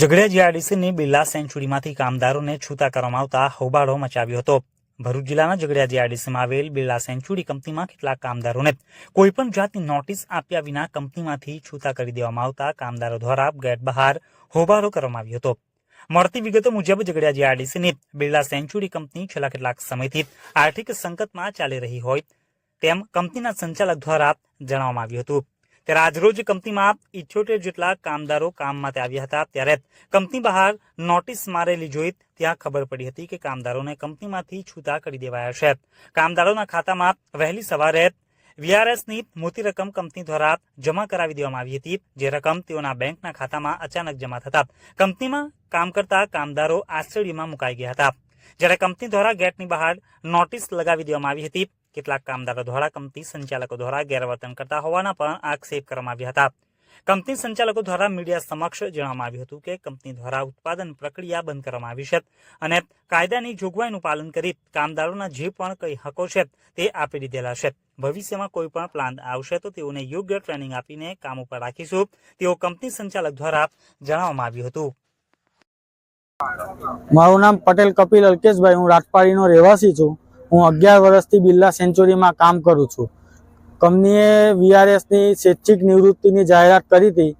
ઝઘડિયા જીઆરડીસીની બિરલા સેન્ચુરીમાંથી કામદારોને છૂટા કરવામાં આવતા હોબાળો મચાવ્યો હતો. ભરૂચ જિલ્લાના ઝઘડિયા જીઆરડીસીમાં આવેલ બિરલા સેન્ચુરી કંપનીમાં કેટલાક કામદારોને કોઈપણ જાતની નોટિસ આપ્યા વિના કંપનીમાંથી છૂટા કરી દેવામાં આવતા કામદારો દ્વારા ગેટ બહાર હોબાળો કરવામાં આવ્યો હતો. મળતી વિગતો મુજબ ઝઘડિયા જીઆરડીસીની બિરલા સેન્ચુરી કંપની છેલ્લા કેટલાક સમયથી આર્થિક સંકટમાં ચાલી રહી હોય તેમ કંપનીના સંચાલક દ્વારા જણાવવામાં આવ્યું હતું. ત્યારે આજરોજ કંપનીમાં ઇઠ્યોતેર જેટલા કામદારો કામ માટે આવ્યા હતા. ત્યારે કંપની બહાર નોટિસ મારેલી જોઈ ત્યાં ખબર પડી હતી કે કામદારોને કંપનીમાંથી છૂટા કરી દેવાયા છે. કામદારોના ખાતામાં વહેલી સવારે વીઆરએસની મોટી રકમ કંપની દ્વારા જમા કરાવી દેવામાં આવી હતી. જે રકમ તેઓના બેંકના ખાતામાં અચાનક જમા થતા કંપનીમાં કામ કરતા કામદારો આશ્ચર્યમાં મુકાઈ ગયા હતા. જ્યારે કંપની દ્વારા ગેટની બહાર નોટિસ લગાવી દેવામાં આવી હતી કેટલાક કામદારો દ્વારા કંપની સંચાલકો દ્વારા ગેરવર્તન કરતા હોવાના પણ આક્ષેપ કરવામાં આવ્યા હતા. કંપની સંચાલકો દ્વારા મીડિયા સમક્ષ જણાવવામાં આવ્યું હતું કે કંપની દ્વારા ઉત્પાદન પ્રક્રિયા બંધ કરવામાં આવી છે અને કાયદાની જોગવાઈનું પાલન કરી કામદારોના જે પણ કઈ હકો છે તે આપી દીધેલા છે. ભવિષ્યમાં કોઈ પણ પ્લાન આવશે તો તેઓને યોગ્ય ટ્રેનિંગ આપીને કામ ઉપર રાખીશું, તેઓ કંપની સંચાલક દ્વારા જણાવવામાં આવ્યું હતું. મારું નામ પટેલ કપિલ અલ્કેશભાઈ, હું રાજપાડીનો રહેવાસી છું. હું અગિયાર વર્ષથી બિરલા સેન્ચુરીમાં કામ કરું છું. કંપનીએ વીઆરએસની સ્વૈચ્છિક નિવૃત્તિની જાહેરાત કરી હતી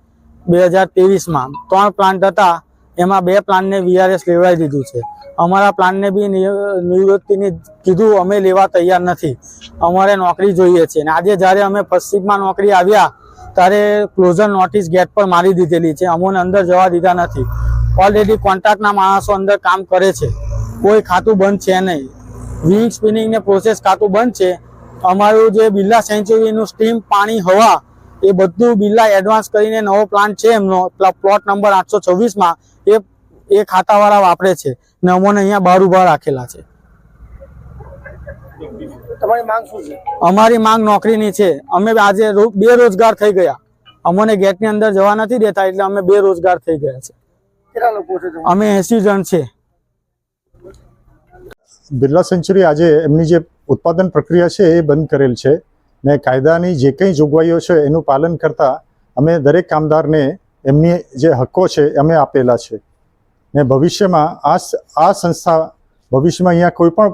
બે હજાર ત્રેવીસમાં. ત્રણ પ્લાન્ટ હતા, એમાં બે પ્લાનને વીઆરએસ લેવડાવી દીધું છે. અમારા પ્લાનને બી નિવૃત્તિની કીધું, અમે લેવા તૈયાર નથી. અમારે નોકરી જોઈએ છે. અને આજે જ્યારે અમે ફર્સ્ટ નોકરી આવ્યા, ત્યારે ક્લોઝર નોટિસ ગેટ પર મારી દીધેલી છે. અમોને અંદર જવા દીધા નથી. ઓલરેડી કોન્ટ્રાક્ટના માણસો અંદર કામ કરે છે. કોઈ ખાતું બંધ છે નહીં. વિંગ સ્પિનિંગ ને પ્રોસેસ ખાતું બંધ છે. અમારું જે બિરલા સેન્ચુરીનું સ્ટીમ પાણી હવા એ બધું બિરલા એડવાન્સ કરીને નવો પ્લાન્ટ છે એમનો. પ્લોટ નંબર આઠસો છવ્વીસમાં એ એ ખાતાવાળા વાપરે છે. ને અમોને અહીંયા બાર ઊભા રાખેલા છે. અમારી માંગ નોકરીની છે. અમે આજે બેરોજગાર થઈ ગયા. અમને ગેટની અંદર જવા નથી દેતા એટલે અમે બેરોજગાર થઈ ગયા છે. અમે એસી જણ છે. બિરલા સેન્ચુરી આજે એમની જે ઉત્પાદન પ્રક્રિયા છે એ બંધ કરેલ છે ને કાયદાની જે કંઈ જોગવાઈઓ છે એનું પાલન કરતા અમે દરેક કામદારને એમની જે હક્કો છે અમે આપેલા છે. ને ભવિષ્યમાં આ આ સંસ્થા ભવિષ્યમાં અહીંયા કોઈ પણ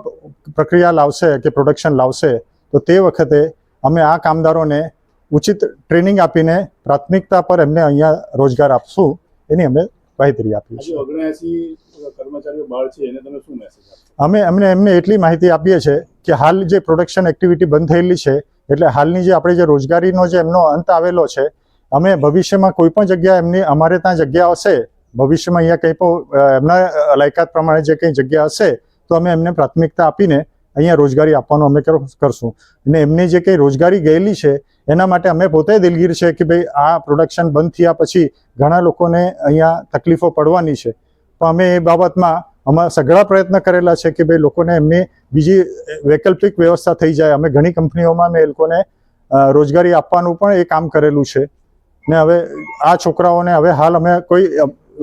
પ્રક્રિયા લાવશે કે પ્રોડક્શન લાવશે તો તે વખતે અમે આ કામદારોને ઉચિત ટ્રેનિંગ આપીને પ્રાથમિકતા પર એમને અહીંયા રોજગાર આપશું એની અમે બાંહેધરી આપીએ છે આજે ઓગણએસી કર્મચારીઓ બહાર છે એને તમે શું મેસેજ આપશો? અમે એમને એમને એટલી માહિતી આપીએ છીએ કે હાલ જે પ્રોડક્શન એક્ટિવિટી બંધ થયેલી છે એટલે હાલની જે આપણે જે રોજગારીનો જે એમનો અંત આવેલો છે અમે ભવિષ્યમાં કોઈ પણ જગ્યા એમની અમારે ત્યાં જગ્યા હશે ભવિષ્યમાં અહીંયા કંઈ પણ એમના લાયકાત પ્રમાણે જે કંઈ જગ્યા હશે તો અમે એમને પ્રાથમિકતા આપીને અહીંયા રોજગારી આપવાનું અમે કરશું. અને એમની જે કંઈ રોજગારી ગયેલી છે, એના માટે અમે પોતે દિલગીર છે કે ભાઈ આ પ્રોડક્શન બંધ થયા પછી ઘણા લોકોને અહીંયા તકલીફો પડવાની છે. પણ અમે એ બાબતમાં અમારા સઘળા પ્રયત્ન કરેલા છે કે ભાઈ લોકોને એમની બીજી વૈકલ્પિક વ્યવસ્થા થઈ જાય. અમે ઘણી કંપનીઓમાં મેં એ લોકોને રોજગારી આપવાનું પણ એ કામ કરેલું છે. ને હવે આ છોકરાઓને હવે હાલ અમે કોઈ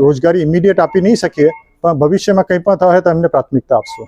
રોજગારી ઇમિડિયેટ આપી નહીં શકીએ, પણ ભવિષ્યમાં કંઈ પણ થાય તો એમને પ્રાથમિકતા આપશું.